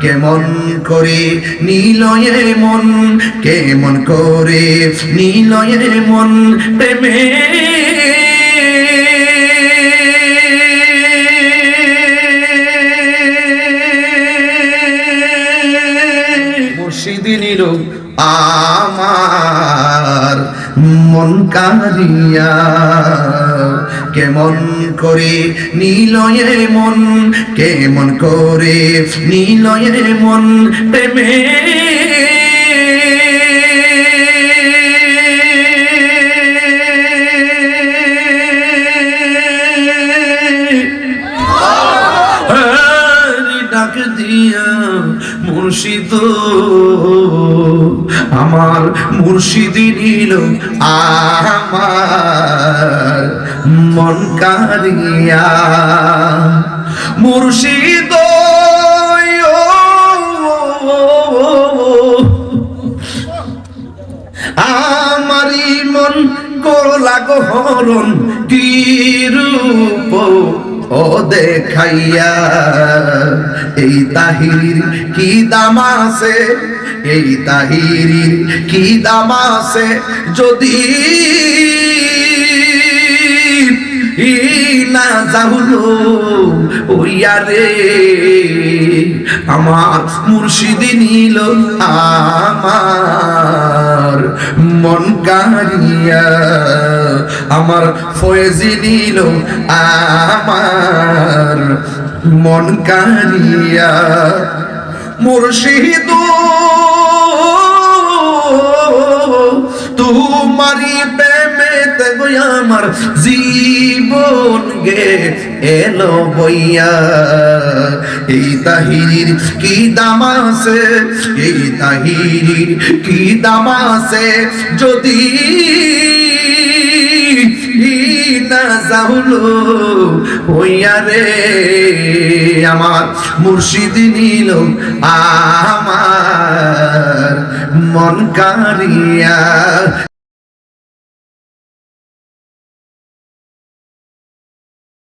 কেমন করে নীলয়ে মন কেমন করে নীলয়ে মন প্রেমে? মুর্শিদি নিল আমার মন কারিয়া কেমন করে নীলয়ে মন কেমন করে নীলয়ে মন প্রেমে। ডাক দিয়া মুর্শিদ আমার মুর্শিদি নিল আমার মন কারিয়া মুর্শিদ আমারি মন করলা গহরণ কি রূপ? ও দেখাইয়া এই তাহির কি দাম আছে? এই তাহির কি দাম আছে? যদি না যাহুলো ওইয়া রে আমার মুর্শিদি নিল আমার, মন কারিয়া আমার ফয়েজি নিল আমার, মন কারিয়া মুর্শিদ তোমারি প্রেমেতে গো আমার জীবন গে, এলো বইয়া। এই তাহির কি দাম আছে? এই তাহির কি দাম আছে? যদি না যাহুলো হইয়া রে, আমার মুর্শিদি নিল আমার মন কারিয়া